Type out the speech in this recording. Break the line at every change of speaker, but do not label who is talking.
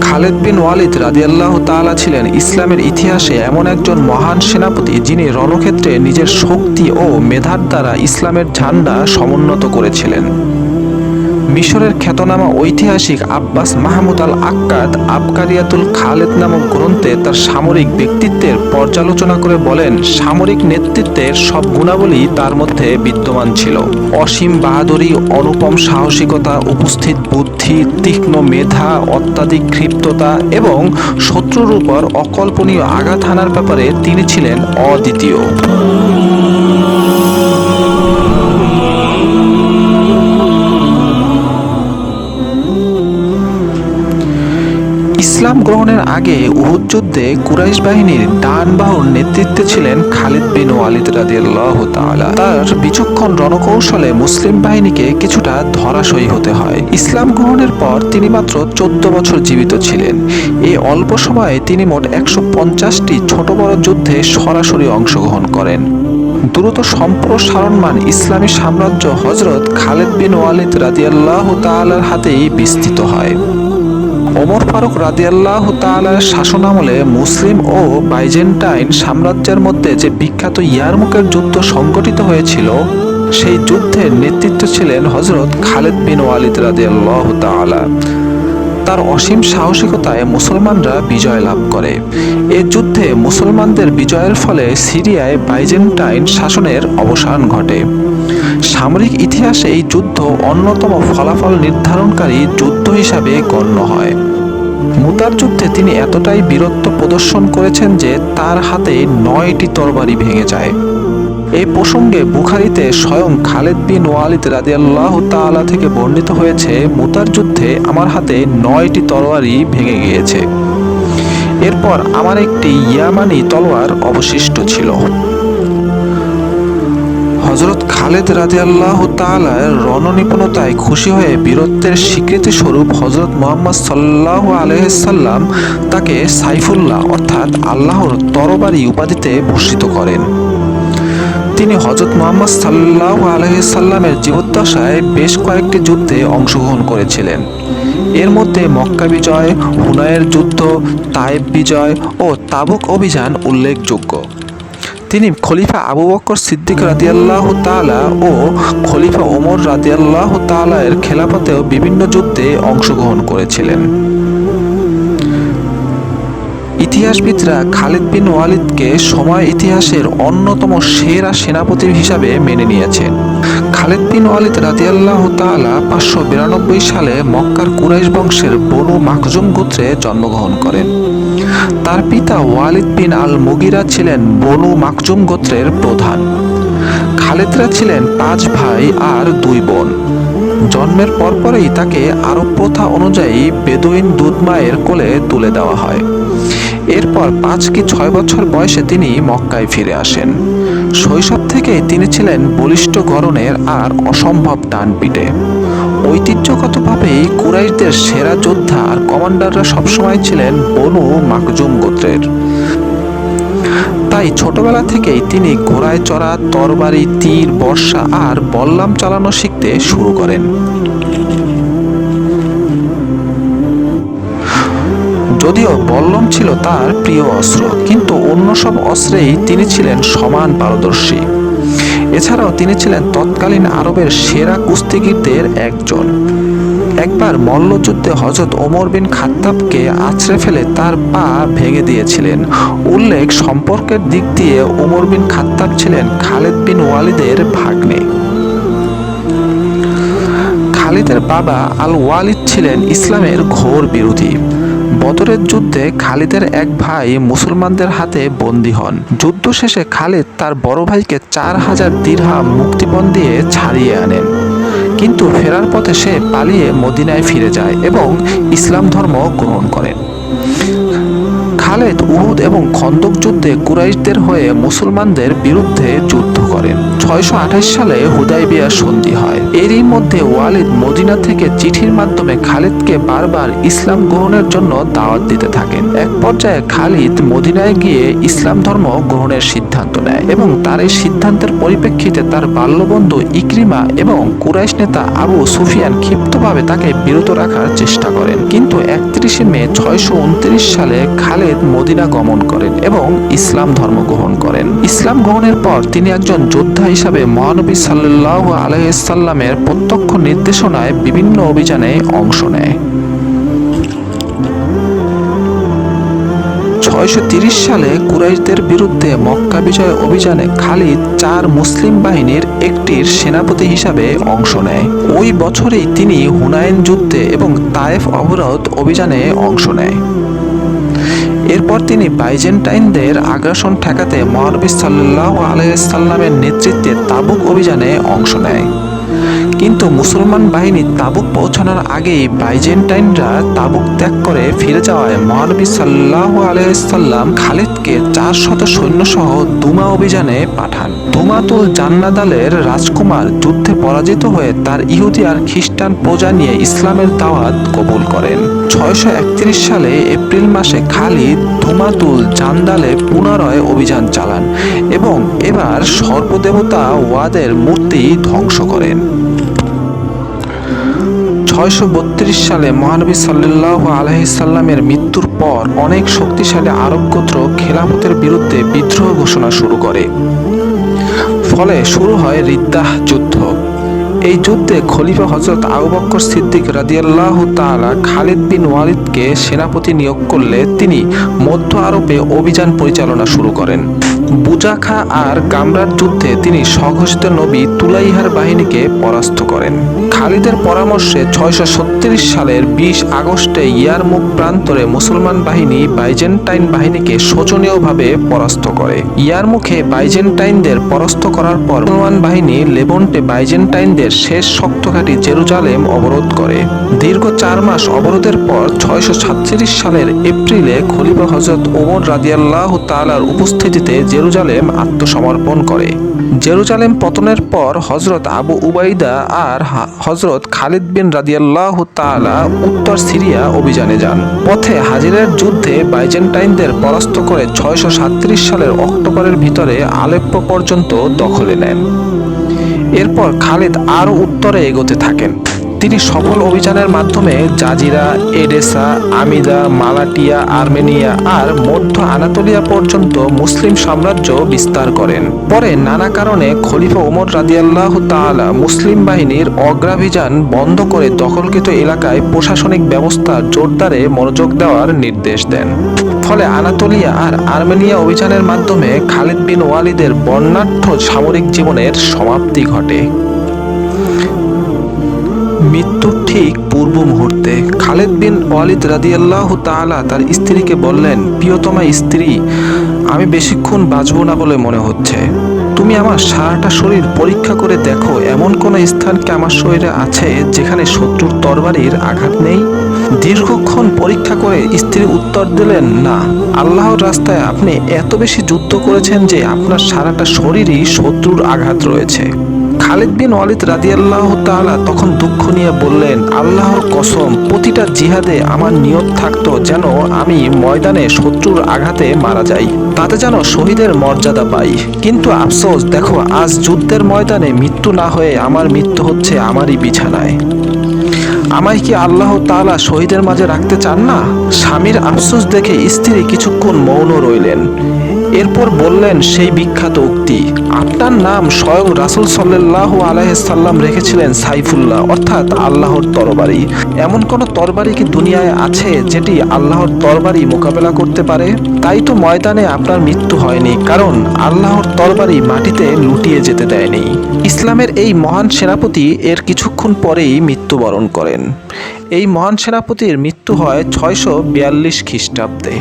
খালেদ বিন ওয়ালিদ রাদিয়াল্লাহ তালা ছিলেন ইসলামের ইতিহাসে এমন একজন মহান সেনাপতি যিনি রণক্ষেত্রে নিজের শক্তি ও মেধার দ্বারা ইসলামের ঝান্ডা সমুন্নত করেছিলেন। মিশরের খ্যাতনামা ঐতিহাসিক আব্বাস মাহমুদ আল আক্কাদ আবকারিয়াতুল খালেদ নামক গ্রন্থে তার সামরিক ব্যক্তিত্বের পর্যালোচনা করে বলেন, সামরিক নেতৃত্বের সব গুণাবলী তার মধ্যে বিদ্যমান ছিল। অসীম বাহাদুরি, অনুপম সাহসিকতা, উপস্থিত বুদ্ধি, তীক্ষ্ণ মেধা, অত্যাধিক ক্ষিপ্ততা এবং শত্রুর উপর অকল্পনীয় আঘাত হানার ব্যাপারে তিনি ছিলেন অদ্বিতীয়। ইসলাম গ্রহণের আগে উহুদ যুদ্ধে কুরাইশ বাহিনীর ডান বাহুর নেতৃত্বে ছিলেন খালিদ বিন ওয়ালিদ রাদিয়াল্লাহু তাআলা। তার বিচক্ষণ রণকৌশলে মুসলিম বাহিনীকে কিছুটা ধরাশয়ী হতে হয়। ইসলাম গ্রহণের পর তিনি মাত্র চোদ্দ বছর জীবিত ছিলেন। এই অল্প সময়ে তিনি মোট একশো পঞ্চাশটি ছোট বড় যুদ্ধে সরাসরি অংশগ্রহণ করেন। দ্রুত সম্প্রসারণমান ইসলামী সাম্রাজ্য হজরত খালেদ বিন ওয়ালিদ রাদিয়াল্লাহু তাআলার হাতেই বিস্তৃত হয়। ওমর ফারুক রাদিয়াল্লাহ তাআলার শাসনামলে মুসলিম ও বাইজেন্টাইন সাম্রাজ্যের মধ্যে যে বিখ্যাত ইয়ারমুকের যুদ্ধ সংগঠিত হয়েছিল, সেই যুদ্ধের নেতৃত্ব ছিলেন হজরত খালেদ বিন ওয়ালিদ রাদিয়াল্লাহ তাআলা। তার অসীম সাহসিকতায় মুসলমানরা বিজয় লাভ করে। এ যুদ্ধে মুসলমানদের বিজয়ের ফলে সিরিয়ায় বাইজেন্টাইন শাসনের অবসান ঘটে। সামরিক ইতিহাসে এই যুদ্ধ অন্যতম ফলাফল নির্ধারণকারী যুদ্ধ হিসাবে গণ্য হয়। মুতার যুদ্ধে তিনি এতটাই বীরত্ব প্রদর্শন করেছেন যে তার হাতে নয়টি তরবারি ভেঙে যায়। এই প্রসঙ্গে বুখারিতে স্বয়ং খালেদ বিন ওয়ালিদ রাদিয়াল্লাহ তাআলা থেকে বর্ণিত হয়েছে, মুতার যুদ্ধে আমার হাতে নয়টি তরবারি ভেঙে গিয়েছে। এরপর আমার একটি ইয়ামানি তলোয়ার অবশিষ্ট ছিল। হজরত খালেদ রাদিয়াল্লাহ তাআলার রণনিপুণতায় খুশি হয়ে বীরত্বের স্বীকৃতি স্বরূপ হজরত মোহাম্মদ সাল্লাহ আলহাম তাকে সাইফুল্লাহ অর্থাৎ আল্লাহর তরবারি উপাধিতে ভূষিত করেন। তিনি হজরত মোহাম্মদ সাল্লাহ আলহিসাল্লামের জীবদ্দশায় বেশ কয়েকটি যুদ্ধে অংশগ্রহণ করেছিলেন। এর মধ্যে মক্কা বিজয়, হুনায়ের যুদ্ধ, তায়েব বিজয় ও তাবুক অভিযান উল্লেখযোগ্য। তিনি খলিফা আবু বকর সিদ্দিক রাদিয়াল্লাহ তালা ও খলিফা ওমর রাদিয়াল্লাহ তালা এর খেলাফতেও বিভিন্ন যুদ্ধে অংশগ্রহণ করেছিলেন। ইতিহাসবিদরা খালিদ বিন ওয়ালিদকে সময় ইতিহাসের অন্যতম সেরা সেনাপতি হিসাবে মেনে নিয়েছেন। খালিদ বিন ওয়ালিদ রাদিয়াল্লাহ তাআলা পাঁচশো বিরানব্বই সালে মক্কার কুরাইশ বংশের বনু মাকজুম গোত্রে জন্মগ্রহণ করেন। তার পিতা ওয়ালিদ বিন আল মুগিরা ছিলেন বনু মাকজুম গোত্রের প্রধান। খালেদরা ছিলেন পাঁচ ভাই আর দুই বোন। জন্মের পরপরই তাকে আরব প্রথা অনুযায়ী বেদুইন দুধ মায়ের কোলে তুলে দেওয়া হয়। এরপর পাঁচ কি ছয় বছর বয়সে তিনি মক্কায় ফিরে আসেন। শৈশব থেকেই তিনি ছিলেন বলিষ্ঠ গড়নের আর অসম্ভব ডানপিটে ঐতিহ্যগতভাবেই কুরাইশদের সেরা যোদ্ধা আর কমান্ডাররা সবসময় ছিলেন বনু মাকজুম গোত্রের। তাই ছোটবেলা থেকেই তিনি ঘোড়ায় চড়া, তরবারি, তীর, বর্ষা আর বল্লাম চালানো শিখতে শুরু করেন। যদিও বল্লম ছিল তার প্রিয় অস্ত্র, কিন্তু অন্য সব অস্ত্রেই তিনি ছিলেন সমান পারদর্শী। এছাড়াও তিনি ছিলেন তৎকালীন আরবের সেরা কুস্তিগীরদের একজন। একবার মল্লযুদ্ধে হজরত ওমর বিন খাত্তাবকে আছড়ে ফেলে তার পা ভেঙে দিয়েছিলেন। উল্লেখ, সম্পর্কের দিক দিয়ে ওমর বিন খাত্তাব ছিলেন খালেদ বিন ওয়ালিদের ভাগ্নে। খালিদের বাবা আল ওয়ালিদ ছিলেন ইসলামের ঘোর বিরোধী। বদরের যুদ্ধে খালিদের এক ভাই মুসলমানদের হাতে বন্দী হন। যুদ্ধ শেষে খালিদ তার বড় ভাইকে চার হাজার দীর্হাম মুক্তিপণ দিয়ে ছাড়িয়ে আনেন। কিন্তু ফেরার পথে সে পালিয়ে মদিনায় ফিরে যায় এবং ইসলাম ধর্ম গ্রহণ করেন খালেদ উহুদ এবং খন্দক যুদ্ধে কুরাইশদের হয়ে মুসলমানদের বিরুদ্ধে যুদ্ধ করেন। ছয়শো আঠাশ সালে হুদাইবিয়া সন্ধি হয়। এরই মধ্যে ওয়ালিদ মদিনা থেকে চিঠির মাধ্যমে খালিদকে বারবার ইসলাম গ্রহণের জন্য দাওয়াত দিতে থাকেন। এক পর্যায়ে খালিদ মদিনায় গিয়ে ইসলাম ধর্ম গ্রহণের সিদ্ধান্ত নেয় এবং তার এই সিদ্ধান্তের পরিপ্রেক্ষিতে তার বাল্যবন্ধু ইকরিমা এবং কুরাইশ নেতা আবু সুফিয়ান ক্ষিপ্তভাবে তাকে বিরত রাখার চেষ্টা করেন। কিন্তু একত্রিশে মে ছয়শো উনত্রিশ সালে খালেদ মদিনা গমন করেন এবং ইসলাম ধর্ম গ্রহণ করেন। ইসলাম গ্রহণের পর তিনি একজন যোদ্ধা হিসাবে মহানবী সাল্লাহ আলহামের প্রত্যক্ষ নির্দেশনায় বিভিন্ন অভিযানে অংশ নেয়। ছয়শো সালে কুরাইশদের বিরুদ্ধে মক্কা বিজয় অভিযানে খালিদ চার মুসলিম বাহিনীর একটির সেনাপতি হিসাবে অংশ নেয়। ওই বছরেই তিনি হুনাইন যুদ্ধে এবং তায়েফ অবরোধ অভিযানে অংশ নেয়। এরপর তিনি বাইজেন্টাইনদের আগ্রাসন ঠেকাতে মহানবী সাল্লাহ আলাইসাল্লামের নেতৃত্বে তাবুক অভিযানে অংশ নেয়। কিন্তু মুসলমান বাহিনী তাবুক পৌঁছানোর আগেই বাইজেন্টাইনরা তাবুক ত্যাগ করে ফিরে যাওয়ায় মহানবী সাল্লাহ আলাইসাল্লাম খালিদকে চার শত সৈন্যসহ দুমা অভিযানে পাঠান। দুমাতুল জান্নাদালের রাজকুমার যুদ্ধে পরাজিত হয়ে তার ইহুদি আর খ্রিস্টান প্রজা নিয়ে ইসলামের দাওয়াত কবুল করেন। ছয়শো একত্রিশ সালে এপ্রিল মাসে খালিদ ধুমাতুল জান্দালে পুনরায় অভিযান চালান এবং এবার সর্বদেবতা ওয়াদের মূর্তি ধ্বংস করেন। ছয়শো বত্রিশ সালে মহানবী সাল্লাহ আলহিসাল্লামের মৃত্যুর পর অনেক শক্তিশালী আরব গোত্র খেলাফতের বিরুদ্ধে বিদ্রোহ ঘোষণা শুরু করে। ফলে শুরু হয় রিদ্দাহ যুদ্ধ। এই যুদ্ধে খলিফা হজরত আবু বক্কর সিদ্দিক রাদিয়াল্লাহু তাআলা খালিদ বিন ওয়ালিদকে সেনাপতি নিয়োগ করলে তিনি মধ্য আরবে অভিযান পরিচালনা শুরু করেন। বুজাখা আর কামরার যুদ্ধে তিনি স্বঘোষিত নবী তুলাইহার বাহিনীকে পরাস্ত করেন। খালিদের পরামর্শে ছয়শো সালের বিশ আগস্টে ইয়ারমুখ প্রান্তরে মুসলমান বাহিনী বাইজেন্টাইন বাহিনীকে শোচনীয়ভাবে পরাস্ত করে। ইয়ারমুখে বাইজেন্টাইনদের পরাস্ত করার পর মুসলমান বাহিনী লেবন্টে বাইজেন্টাইনদের শেষ শক্তঘাটি জেরুজালেম অবরোধ করে। দীর্ঘ চার মাস অবরোধের পর ছয়শো সাতচল্লিশ সালের এপ্রিলে খলিফা হজরত ওমর রাদিয়াল্লাহ তালার উপস্থিতিতে জেরুজালেম আত্মসমর্পণ করে। জেরুজালেম পতনের পর হজরত আবু উবাইদা আর হজরত খালিদ বিন রাদিয়াল্লাহ তালা উত্তর সিরিয়া অভিযানে যান। পথে হাজিরের যুদ্ধে বাইজেন্টাইনদের পরাস্ত করে ছয়শো সালের অক্টোবরের ভিতরে আলেপ্পো পর্যন্ত দখলে নেন। এরপর খালিদ আরও উত্তরে এগোতে থাকেন। তিনি সফল অভিযানের মাধ্যমে Jazira, Edessa, Amida, Malatya, Armenia আর মধ্য আনাতোলিয়া পর্যন্ত মুসলিম সাম্রাজ্য বিস্তার করেন। পরে নানা কারণে খলিফা ওমর রাদিয়াল্লাহ তাআলা মুসলিম বাহিনীর অগ্রাভিযান বন্ধ করে দখলকৃত এলাকায় প্রশাসনিক ব্যবস্থা জোরদারে মনোযোগ দেওয়ার নির্দেশ দেন। ফলে আনাতোলিয়া আর আর্মেনিয়া অভিযানের মাধ্যমে খালিদ বিন ওয়ালিদের বর্ণাঢ্য সামরিক জীবনের সমাপ্তি ঘটে। মৃত্যুর ঠিক পূর্ব মুহূর্তে। খালেদ বিন ওয়ালিদ রাদিয়াল্লাহ তাআলা তার স্ত্রীকে বললেন, প্রিয়তমা স্ত্রী, আমি বেশিক্ষণ বাঁচব না বলে মনে হচ্ছে। তুমি আমার সারাটা শরীর পরীক্ষা করে দেখো, এমন কোনো স্থান কি আমার শরীরে আছে যেখানে শত্রুর তরবারির আঘাত নেই? দীর্ঘক্ষণ পরীক্ষা করে স্ত্রী উত্তর দিলেন, না। আল্লাহর রাস্তায় আপনি এত বেশি যুদ্ধ করেছেন যে আপনার সারাটা শরীরই শত্রুর আঘাত রয়েছে। খালিদ বিন ওয়ালিদ রাদিয়াল্লাহ তালা তখন দুঃখ নিয়ে বললেন, আল্লাহর কসম, প্রতিটা জিহাদে আমার নিয়ত থাকতো যেন আমি ময়দানে শত্রুর আঘাতে মারা যাই। তাতে যেন শহীদের মর্যাদা পাই। কিন্তু আফসোস, দেখো, আজ যুদ্ধের ময়দানে মৃত্যু না হয়ে আমার মৃত্যু হচ্ছে আমারই বিছানায়। আমায় কি আল্লাহ তালা শহীদের মাঝে রাখতে চান না? স্বামীর আফসোস দেখে স্ত্রী কিছুক্ষণ মৌন রইলেন। এরপর বললেন, সেই বিখ্যাত উক্তি। আপনার নাম স্বয়ং রাসুল সাল্লাহ আলাইসাল্লাম রেখেছিলেন সাইফুল্লাহ, অর্থাৎ আল্লাহর তরবারি। এমন কোন তরবারি কি দুনিয়ায় আছে যেটি আল্লাহর তরবারি মোকাবেলা করতে পারে? তাই তো ময়দানে আপনার মৃত্যু হয়নি, কারণ আল্লাহর তরবারি মাটিতে লুটিয়ে যেতে দেয়নি। ইসলামের এই মহান সেনাপতি এর কিছুক্ষণ পরেই মৃত্যুবরণ করেন। এই মহান সেনাপতির মৃত্যু হয় ছয়শো বিয়াল্লিশ খ্রিস্টাব্দে।